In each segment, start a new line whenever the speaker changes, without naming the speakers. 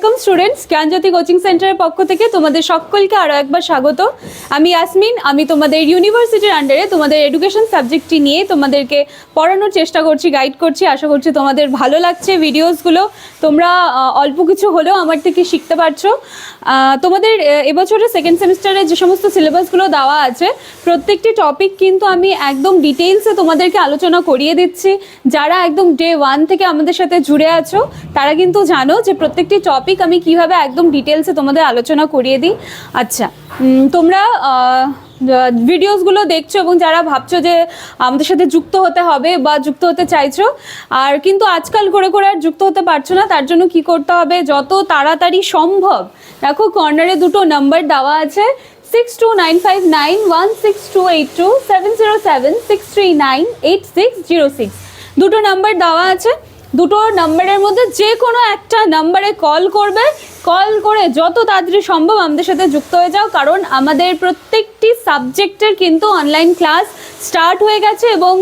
আলাইকুম স্টুডেন্টস, জ্ঞানজ্যোতি কোচিং সেন্টারের পক্ষ থেকে তোমাদের সকলকে আরও একবার স্বাগত। আমি ইয়াসমিন, আমি তোমাদের ইউনিভার্সিটির আন্ডারে তোমাদের এডুকেশন সাবজেক্টটি নিয়ে তোমাদেরকে পড়ানোর চেষ্টা করছি গাইড করছি। আশা করছি তোমাদের ভালো লাগছে ভিডিওসগুলো তোমরা অল্প কিছু হলেও আমার থেকে শিখতে পারছ। তোমাদের এবছরের সেকেন্ড সেমিস্টারে যে সমস্ত সিলেবাসগুলো দেওয়া আছে, প্রত্যেকটি টপিক কিন্তু আমি একদম ডিটেলসে তোমাদেরকে আলোচনা করিয়ে দিচ্ছি। যারা একদম ডে ওয়ান থেকে আমাদের সাথে জুড়ে আছো, তারা কিন্তু জানো যে প্রত্যেকটি টপিক আমি কীভাবে একদম ডিটেলসে তোমাদের আলোচনা করিয়ে দিই? আচ্ছা তোমরা ভিডিওসগুলো দেখছ এবং যারা ভাবছ যে আমাদের সাথে যুক্ত হতে হবে বা যুক্ত হতে চাইছো, আর কিন্তু আজকাল করে করে আর যুক্ত হতে পারছ না, তার জন্য কি করতে হবে? যত তাড়াতাড়ি সম্ভব, দেখো কর্নারে দুটো নাম্বার দেওয়া আছে six two nine five nine one six two eight two seven zero seven six three nine eight six zero six দুটো নাম্বার দেওয়া আছে দুটো নাম্বারের মধ্যে যে কোনো একটা নাম্বারে কল করবে। কল করে যত তাড়াতাড়ি সম্ভব আমাদের সাথে যুক্ত হয়ে যাও, কারণ আমাদের প্রত্যেকটি সাবজেক্টের কিন্তু অনলাইন ক্লাস স্টার্ট হয়ে গেছে এবং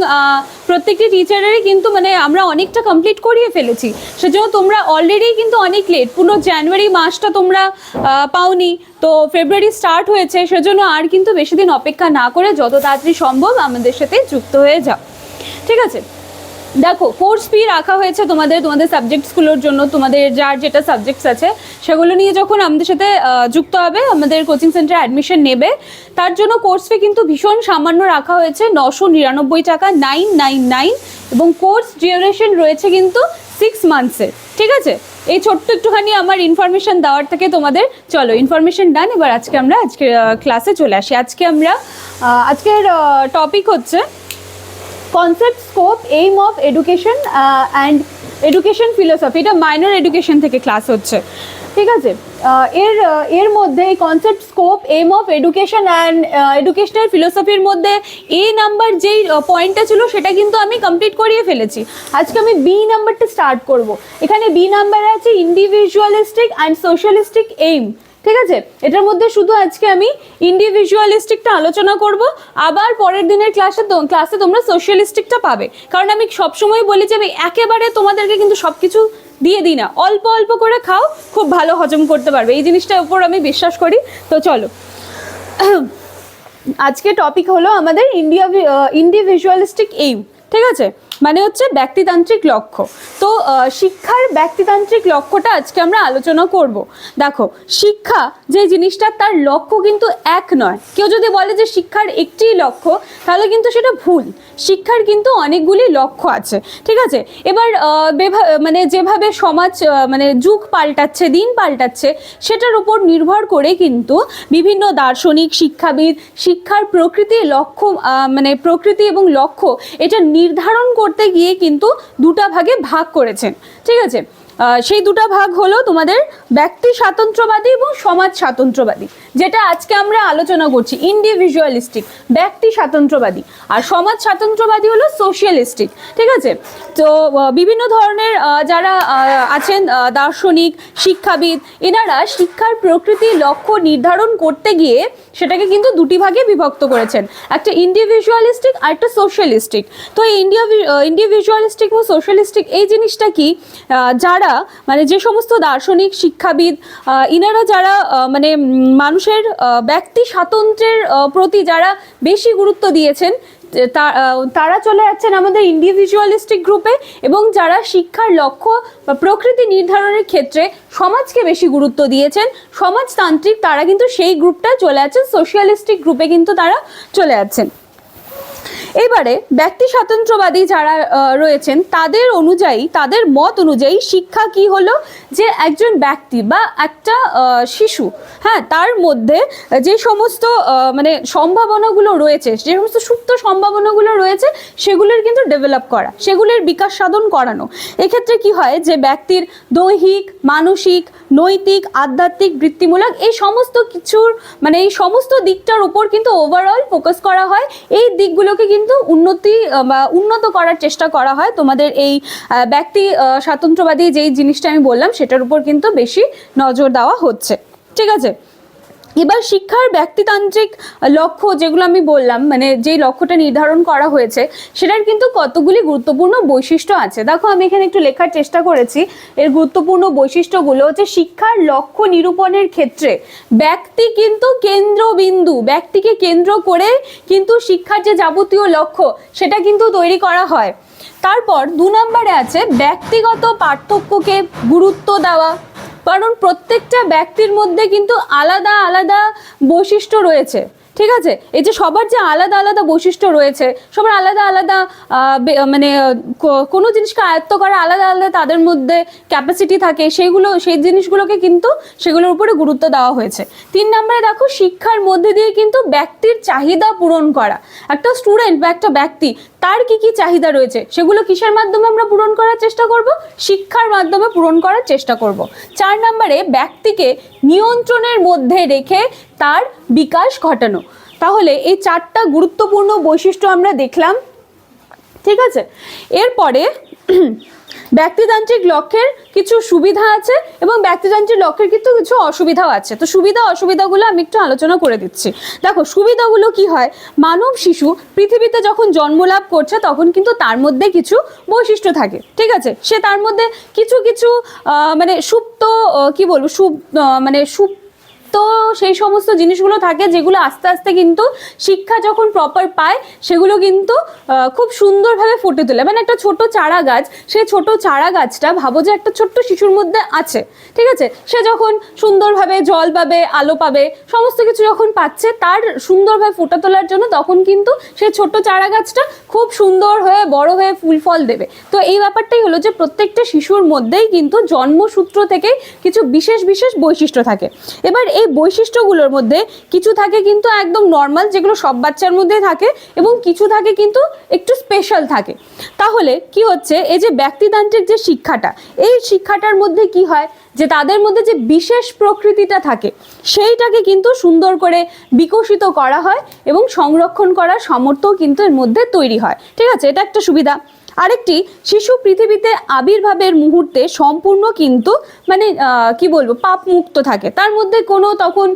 প্রত্যেকটি টিচারেরই কিন্তু মানে আমরা অনেকটা কমপ্লিট করিয়ে ফেলেছি। সেজন্য তোমরা অলরেডি কিন্তু অনেক লেট পুরো জানুয়ারি মাসটা তোমরা পাওনি। তো ফেব্রুয়ারি স্টার্ট হয়েছে, সেজন্য আর কিন্তু বেশি দিন অপেক্ষা না করে যত তাড়াতাড়ি সম্ভব আমাদের সাথে যুক্ত হয়ে যাও। ঠিক আছে? দেখো কোর্স ফি রাখা হয়েছে তোমাদের তোমাদের সাবজেক্টসগুলোর জন্য, তোমাদের যার যেটা সাবজেক্টস আছে, সেগুলো নিয়ে যখন আমাদের সাথে যুক্ত হবে, আমাদের কোচিং সেন্টারে অ্যাডমিশন নেবে, তার জন্য কোর্স ফি কিন্তু ভীষণ সামান্য রাখা হয়েছে, নশো নিরানব্বই টাকা নাইন নাইন নাইন এবং কোর্স ডিউরেশন রয়েছে কিন্তু সিক্স মান্থসের ঠিক আছে? এই ছোট্ট একটুখানি আমার ইনফরমেশন দেওয়ার থেকে তোমাদের, চলো ইনফরমেশন ডান এবার আজকে আমরা, আজকে ক্লাসে চলে আসি। আজকে আমরা আজকের টপিক হচ্ছে concept scope aim of education and education philosophy এটা মাইনর এডুকেশন থেকে ক্লাস হচ্ছে। ঠিক আছে? এর এর মধ্যে এই concept scope aim of education and educational ফিলোসফির মধ্যে এ নাম্বার যেই পয়েন্টটা ছিল সেটা কিন্তু আমি কমপ্লিট করিয়ে ফেলেছি। আজকে আমি বি নাম্বারটা স্টার্ট করব। এখানে বি নাম্বার আছে ইন্ডিভিজুয়ালিস্টিক অ্যান্ড সোশ্যালিস্টিক এইম ঠিক আছে? এটার মধ্যে শুধু আজকে আমি ইন্ডিভিজুয়ালিস্টিকটা আলোচনা করব, আবার পরের দিনের ক্লাসে ক্লাসে তোমরা সোশ্যালিস্টিকটা পাবে। কারণ আমি সবসময় বলি যে আমি একেবারে তোমাদেরকে কিন্তু সব কিছু দিয়ে দিই না। অল্প অল্প করে খাও, খুব ভালো হজম করতে পারবে। এই জিনিসটার উপর আমি বিশ্বাস করি। তো চলো। আজকে টপিক হলো আমাদের ইন্ডিয়া ইন্ডিভিজুয়ালিস্টিক এইম ঠিক আছে? মানে হচ্ছে ব্যক্তিতান্ত্রিক লক্ষ্য। তো শিক্ষার ব্যক্তিতান্ত্রিক লক্ষ্যটা আজকে আমরা আলোচনা করব। দেখো, শিক্ষা যে জিনিসটা, তার লক্ষ্য কিন্তু এক নয়। কেউ যদি বলে যে শিক্ষার একটি লক্ষ্য, তাহলে কিন্তু সেটা ভুল। শিক্ষার কিন্তু অনেকগুলি লক্ষ্য আছে, ঠিক আছে? এবার মানে যেভাবে সমাজ মানে যুগ পাল্টাচ্ছে, দিন পাল্টাচ্ছে, সেটার উপর নির্ভর করে কিন্তু বিভিন্ন দার্শনিক, শিক্ষাবিদ, শিক্ষার প্রকৃতি লক্ষ্য মানে প্রকৃতি এবং লক্ষ্য, এটা নির্ধারণ করতে গিয়ে কিন্তু দুটা ভাগে ভাগ করেছেন। ঠিক আছে? সেই দুটা ভাগ হলো তোমাদের ব্যক্তি স্বাতন্ত্রবাদী এবং সমাজ স্বাতন্ত্র্যবাদী যেটা আজকে আমরা আলোচনা করছি ইন্ডিভিজুয়ালিস্টিক ব্যক্তি স্বাতন্ত্র্যবাদী আর সমাজ স্বাতন্ত্র্যবাদী হলো সোশিয়ালিস্টিক ঠিক আছে? তো বিভিন্ন ধরনের যারা আছেন দার্শনিক শিক্ষাবিদ এনারা শিক্ষার প্রকৃতি লক্ষ্য নির্ধারণ করতে গিয়ে সেটাকে কিন্তু দুটি ভাগে বিভক্ত করেছেন। একটা ইন্ডিভিজুয়ালিস্টিক আর একটা সোশ্যালিস্টিক তো এই ইন্ডিয়া ইন্ডিভিজুয়ালিস্টিক ও সোশ্যালিস্টিক এই জিনিসটা কি? যারা মানে যে সমস্ত দার্শনিক শিক্ষাবিদ ইনারা যারা মানে উম, মানুষের ব্যক্তি স্বাতন্ত্রের প্রতি যারা বেশি গুরুত্ব দিয়েছেন তারা চলে যাচ্ছেন আমাদের ইন্ডিভিজুয়ালিস্টিক গ্রুপে এবং যারা শিক্ষার লক্ষ্য বা প্রকৃতি নির্ধারণের ক্ষেত্রে সমাজকে বেশি গুরুত্ব দিয়েছেন, সমাজতান্ত্রিক, তারা কিন্তু সেই গ্রুপটা চলে যাচ্ছেন সোশিয়ালিস্টিক গ্রুপে কিন্তু তারা চলে যাচ্ছেন। এবারে ব্যক্তি স্বাতন্ত্র্যবাদী যারা রয়েছেন, তাদের অনুযায়ী, তাদের মত অনুযায়ী শিক্ষা কি হলো? যে একজন ব্যক্তি বা একটা শিশু হ্যাঁ তার মধ্যে যে সমস্ত মানে সম্ভাবনাগুলো রয়েছে, যে সমস্ত সুপ্ত সম্ভাবনাগুলো রয়েছে, সেগুলোর কিন্তু ডেভেলপ করা, সেগুলোর বিকাশ সাধন করানো। এক্ষেত্রে কি হয় যে ব্যক্তির দৈহিক, মানসিক, নৈতিক, আধ্যাত্মিক বৃত্তিমূলক এই সমস্ত কিছুর মানে এই সমস্ত দিকটার উপর কিন্তু ওভারঅল ফোকাস করা হয়। এই দিকগুলোকে কিন্তু উন্নতি বা উন্নত করার চেষ্টা করা হয়। তোমাদের এই ব্যক্তি আহ, স্বাতন্ত্র্যবাদী যেই জিনিসটা আমি বললাম সেটার উপর কিন্তু বেশি নজর দেওয়া হচ্ছে। ঠিক আছে? এবার শিক্ষার ব্যক্তিতান্ত্রিক লক্ষ্য যেগুলো আমি বললাম মানে যে লক্ষ্যটা নির্ধারণ করা হয়েছে, সেটার কিন্তু কতগুলি গুরুত্বপূর্ণ বৈশিষ্ট্য আছে। দেখো, আমি এখানে একটু লেখার চেষ্টা করেছি। এর গুরুত্বপূর্ণ বৈশিষ্ট্যগুলো হচ্ছে শিক্ষার লক্ষ্য নিরূপণের ক্ষেত্রে ব্যক্তি কিন্তু কেন্দ্রবিন্দু, ব্যক্তিকে কেন্দ্র করে কিন্তু শিক্ষার যে যাবতীয় লক্ষ্য, সেটা কিন্তু তৈরি করা হয়। তারপর দু নম্বরে আছে ব্যক্তিগত পার্থক্যকে গুরুত্ব দেওয়া। কারণ প্রত্যেকটা ব্যক্তির মধ্যে কিন্তু আলাদা আলাদা বৈশিষ্ট্য রয়েছে। ঠিক আছে? এই যে সবার যে আলাদা আলাদা বৈশিষ্ট্য রয়েছে, সবার আলাদা আলাদা মানে কোনো জিনিসকে আয়ত্ত করা আলাদা আলাদা তাদের মধ্যে ক্যাপাসিটি থাকে, সেগুলো, সেই জিনিসগুলোকে কিন্তু সেগুলোর উপরে গুরুত্ব দেওয়া হয়েছে। তিন নম্বরে দেখো, শিক্ষার মধ্যে দিয়ে কিন্তু ব্যক্তির চাহিদা পূরণ করা। একটা স্টুডেন্ট বা একটা ব্যক্তি, তার কি কি চাহিদা রয়েছে, সেগুলো কিসের মাধ্যমে আমরা পূরণ করার চেষ্টা করব? শিক্ষার মাধ্যমে পূরণ করার চেষ্টা করব। চার নম্বরে, ব্যক্তিকে নিয়ন্ত্রণের মধ্যে রেখে তার বিকাশ ঘটানো। তাহলে এই চারটা গুরুত্বপূর্ণ বৈশিষ্ট্য আমরা দেখলাম। ঠিক আছে? এরপরে ব্যক্তিতান্ত্রিক লক্ষ্যের কিছু সুবিধা আছে এবং ব্যক্তিতান্ত্রিক লক্ষ্যের কিন্তু কিছু অসুবিধাও আছে। তো সুবিধা, অসুবিধাগুলো আমি একটু আলোচনা করে দিচ্ছি। দেখো, সুবিধাগুলো কি হয়? মানব শিশু পৃথিবীতে যখন জন্মলাভ করছে, তখন কিন্তু তার মধ্যে কিছু বৈশিষ্ট্য থাকে, ঠিক আছে? সে তার মধ্যে কিছু কিছু মানে সুপ্ত কি বলব, সুপ মানে সুপ তো সেই সমস্ত জিনিসগুলো থাকে, যেগুলো আস্তে আস্তে কিন্তু শিক্ষা যখন প্রপার পায়, সেগুলো কিন্তু খুব সুন্দরভাবে ফুটে তোলে। মানে একটা ছোট চারা গাছ, সে ছোট চারা গাছটা ভাবো যে একটা ছোট্ট শিশুর মধ্যে আছে, ঠিক আছে? সে যখন সুন্দরভাবে জল পাবে, আলো পাবে, সমস্ত কিছু যখন পাচ্ছে, তার সুন্দরভাবে ফুটে তোলার জন্য তখন কিন্তু সে ছোট্ট চারা গাছটা খুব সুন্দর হয়ে, বড় হয়ে ফুল ফল দেবে। তো এই ব্যাপারটাই হলো যে প্রত্যেকটা শিশুর মধ্যেই কিন্তু জন্মসূত্র থেকেই কিছু বিশেষ বিশেষ বৈশিষ্ট্য থাকে। এবার এই বৈশিষ্ট্যগুলোর মধ্যে কিছু থাকে কিন্তু একদম নর্মাল যেগুলো সব বাচ্চার মধ্যে থাকে এবং কিছু থাকে কিন্তু একটু স্পেশাল থাকে। তাহলে কি হচ্ছে, এই যে ব্যক্তিতান্ত্রিক যে শিক্ষাটা, এই শিক্ষাটার মধ্যে কি হয়, যে তাদের মধ্যে যে বিশেষ প্রকৃতিটা থাকে, সেইটাকে কিন্তু সুন্দর করে বিকশিত করা হয় এবং সংরক্ষণ করার সামর্থ্যও কিন্তু এর মধ্যে তৈরি হয়। ঠিক আছে? এটা একটা সুবিধা। আরেকটি, শিশু পৃথিবীতে আবির্ভাবের মুহূর্তে সম্পূর্ণ কিন্তু মানে কি বলব পাপ মুক্ত থাকে। তার মধ্যে কোনো তখন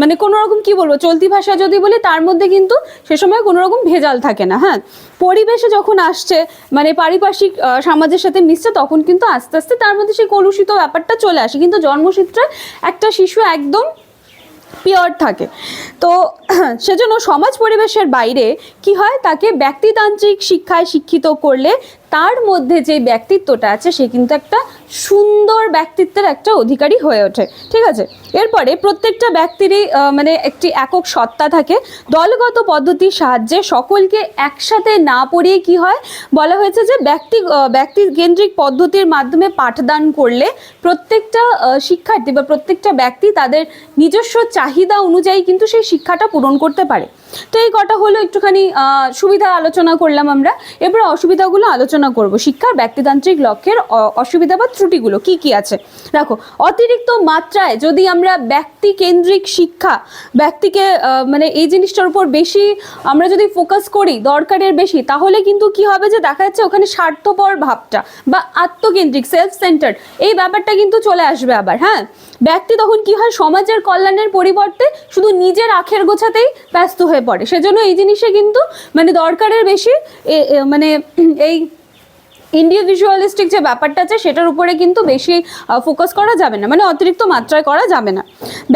মানে কোনো রকম কি বলব, চলতি ভাষা যদি বলি, তার মধ্যে কিন্তু সে সময় কোনো রকম ভেজাল থাকে না হ্যাঁ? পরিবেশে যখন আসছে মানে পারিপার্শ্বিক সমাজের সাথে মিশছে, তখন কিন্তু আস্তে আস্তে তার মধ্যে সেই কলুষিত ব্যাপারটা চলে আসে। কিন্তু জন্মসূত্রে একটা শিশু একদম পিওর থাকে। তো সেজন্য সমাজ পরিবেশের বাইরে কি হয়? তাকে ব্যক্তিতান্ত্রিক শিক্ষায় শিক্ষিত করলে তার মধ্যে যে ব্যক্তিত্বটা আছে, সে কিন্তু একটা সুন্দর ব্যক্তিত্বের একটা অধিকারী হয়ে ওঠে। ঠিক আছে? এরপরে প্রত্যেকটা ব্যক্তিরই মানে একটি একক সত্তা থাকে। দলগত পদ্ধতির সাহায্যে সকলকে একসাথে না পড়িয়ে কি হয়? বলা হয়েছে যে ব্যক্তি ব্যক্তি কেন্দ্রিক পদ্ধতির মাধ্যমে পাঠদান করলে প্রত্যেকটা শিক্ষার্থী বা প্রত্যেকটা ব্যক্তি তাদের নিজস্ব চাহিদা অনুযায়ী কিন্তু সেই শিক্ষাটা পূরণ করতে পারে। তো এই কটা হলো একটুখানি সুবিধা আলোচনা করলাম আমরা। এবার অসুবিধাগুলো আলোচনা করব। শিক্ষার ব্যক্তিতান্ত্রিক লক্ষ্যের অসুবিধা বা ত্রুটিগুলো কি কি আছে? দেখো, অতিরিক্ত মাত্রায় যদি আমরা ব্যক্তি কেন্দ্রিক শিক্ষা, ব্যক্তিকে মানে এই জিনিসটার উপর বেশি আমরা যদি ফোকাস করি, দরকারের বেশি, তাহলে কিন্তু কি হবে যে দেখা যাচ্ছে ওখানে স্বার্থপর ভাবটা বা আত্মকেন্দ্রিক সেলফ সেন্টার এই ব্যাপারটা কিন্তু চলে আসবে আবার হ্যাঁ? ব্যক্তি তখন কি হয়? সমাজের কল্যাণের পরিবর্তে শুধু নিজের আখের গোছাতেই ব্যস্ত হয়ে পড়ে। সেজন্য এই জিনিসে কিন্তু মানে দরকারের বেশি। মানে এই ইন্ডিভিজুয়ালিস্টিক যে ব্যাপারটা আছে, সেটার উপরে কিন্তু বেশি ফোকাস করা যাবে না। মানে অতিরিক্ত মাত্রায় করা যাবে না।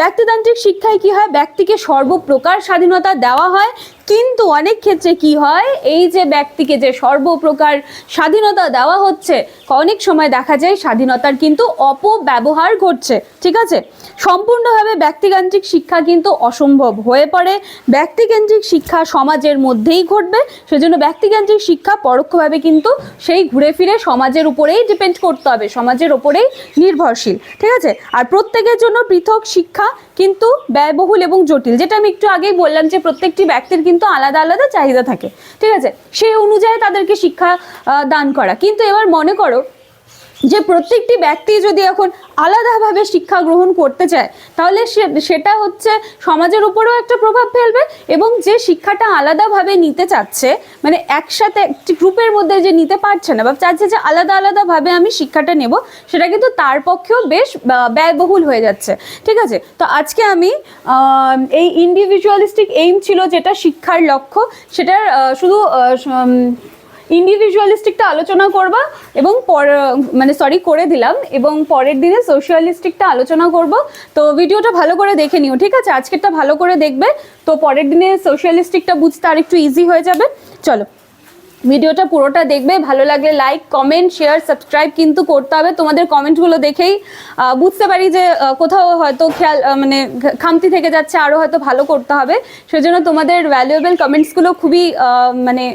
ব্যক্তিতান্ত্রিক শিক্ষায় কি হয়? ব্যক্তিকে সর্বপ্রকার স্বাধীনতা দেওয়া হয়। কিন্তু অনেক ক্ষেত্রে কি হয়? এই যে ব্যক্তিকে যে সর্বপ্রকার স্বাধীনতা দেওয়া হচ্ছে, অনেক সময় দেখা যায় স্বাধীনতার কিন্তু অপব্যবহার ঘটছে, ঠিক আছে? সম্পূর্ণভাবে ব্যক্তিকেন্দ্রিক শিক্ষা কিন্তু অসম্ভব হয়ে পড়ে। ব্যক্তিকেন্দ্রিক শিক্ষা সমাজের মধ্যেই ঘটবে, সেজন্য ব্যক্তিকেন্দ্রিক শিক্ষা পরোক্ষভাবে কিন্তু সেই ঘুরে ফিরে সমাজের উপরেই ডিপেন্ড করতে হবে, সমাজের উপরেই নির্ভরশীল, ঠিক আছে? আর প্রত্যেকের জন্য পৃথক শিক্ষা কিন্তু ব্যয়বহুল এবং জটিল, যেটা আমি একটু আগেই বললাম যে প্রত্যেকটি ব্যক্তির কিন্তু আলাদা আলাদা চাহিদা থাকে, ঠিক আছে? সেই অনুযায়ী তাদেরকে শিক্ষা দান করা। কিন্তু এবার মনে করো যে প্রত্যেকটি ব্যক্তি যদি এখন আলাদাভাবে শিক্ষা গ্রহণ করতে চায়, তাহলে সেটা হচ্ছে সমাজের উপরেও একটা প্রভাব ফেলবে এবং যে শিক্ষাটা আলাদাভাবে নিতে চাচ্ছে মানে একসাথে একটি গ্রুপের মধ্যে যে নিতে পারছে না বা চাচ্ছে যে আলাদা আলাদাভাবে আমি শিক্ষাটা নেব, সেটা কিন্তু তার পক্ষেও বেশ ব্যয়বহুল হয়ে যাচ্ছে। ঠিক আছে? তো আজকে আমি এই ইন্ডিভিজুয়ালিস্টিক এইম ছিল যেটা শিক্ষার লক্ষ্য, সেটার শুধু ইন্ডিভিজুয়ালিস্টিকটা আলোচনা করবা এবং পর মানে সরি করে দিলাম এবং পরের দিনে সোশিয়ালিস্টিকটা আলোচনা করব। তো ভিডিওটা ভালো করে দেখে নিও, ঠিক আছে? আজকেরটা ভালো করে দেখবে, তো পরের দিনে সোশ্যালিস্টিকটা বুঝতে আর একটু ইজি হয়ে যাবে। চলো। ভিডিওটা পুরোটা দেখবে, ভালো লাগলে লাইক কমেন্ট শেয়ার সাবস্ক্রাইব কিন্তু করতে হবে। তোমাদের কমেন্টগুলো দেখেই বুঝতে পারি যে কোথাও হয়তো খেয়াল মানে খামতি থেকে যাচ্ছে আরও হয়তো ভালো করতে হবে। সেজন্য তোমাদের ভ্যালুয়েবল কমেন্টসগুলো খুবই মানে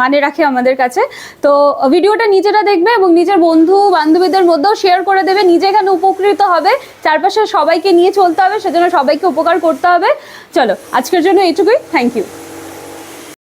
মানে রাখে আমাদের কাছে। তো, ভিডিওটা নিজেরা দেখবে এবং নিজের বন্ধু বান্ধবীদের মধ্যেও শেয়ার করে দেবে। নিজে এখানে উপকৃত হবে। চারপাশে সবাইকে নিয়ে চলতে হবে, সেজন্য সবাইকে উপকার করতে হবে। চলো, আজকের জন্য এইটুকুই। Thank you